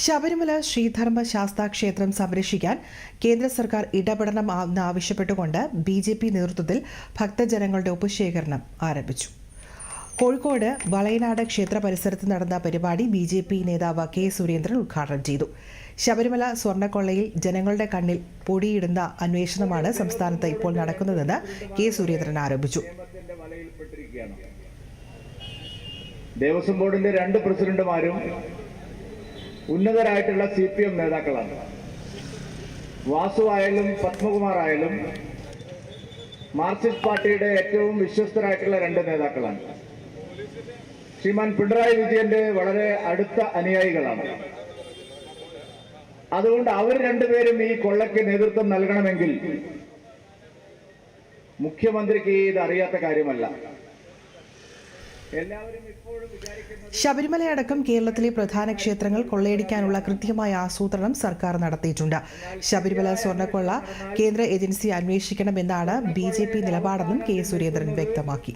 ശബരിമല ശ്രീധർമ്മ ശാസ്താ ക്ഷേത്രം സംരക്ഷിക്കാൻ കേന്ദ്ര സർക്കാർ ഇടപെടണം എന്നാവശ്യപ്പെട്ടുകൊണ്ട് ബി ജെ പി നേതൃത്വത്തിൽ ഭക്തജനങ്ങളുടെ ഉപശേഖരണം ആരംഭിച്ചു. കോഴിക്കോട് വളയനാട് ക്ഷേത്ര പരിസരത്ത് നടന്ന പരിപാടി ബി ജെ പി നേതാവ് കെ സുരേന്ദ്രൻ ഉദ്ഘാടനം ചെയ്തു. ശബരിമല സ്വർണക്കൊള്ളയിൽ ജനങ്ങളുടെ കണ്ണിൽ പൊടിയിടുന്ന അന്വേഷണമാണ് സംസ്ഥാനത്ത് ഇപ്പോൾ നടക്കുന്നതെന്ന് കെ സുരേന്ദ്രൻ ആരോപിച്ചു. ദേവസ്വം ബോർഡിന്റെ രണ്ട് പ്രസിഡന്റുമാരും ഉന്നതരായിട്ടുള്ള സി പി എം നേതാക്കളാണ്. വാസു ആയാലും പത്മകുമാർ മാർക്സിസ്റ്റ് പാർട്ടിയുടെ ഏറ്റവും വിശ്വസ്തരായിട്ടുള്ള രണ്ട് നേതാക്കളാണ്. ശ്രീമാൻ പിണറായി വിജയന്റെ വളരെ അടുത്ത അനുയായികളാണ്. അതുകൊണ്ട് അവർ രണ്ടുപേരും ഈ കൊള്ളയ്ക്ക് നേതൃത്വം നൽകണമെങ്കിൽ മുഖ്യമന്ത്രിക്ക് ഇത് അറിയാത്ത കാര്യമല്ല. ശബരിമലയടക്കം കേരളത്തിലെ പ്രധാന ക്ഷേത്രങ്ങൾ കൊള്ളയടിക്കാനുള്ള കൃത്യമായ ആസൂത്രണം സർക്കാർ നടത്തിയിട്ടുണ്ട്. ശബരിമല സ്വർണക്കൊള്ള കേന്ദ്ര ഏജൻസി അന്വേഷിക്കണമെന്നാണ് ബി ജെ പി നിലപാടെന്നും കെ സുരേന്ദ്രൻ വ്യക്തമാക്കി.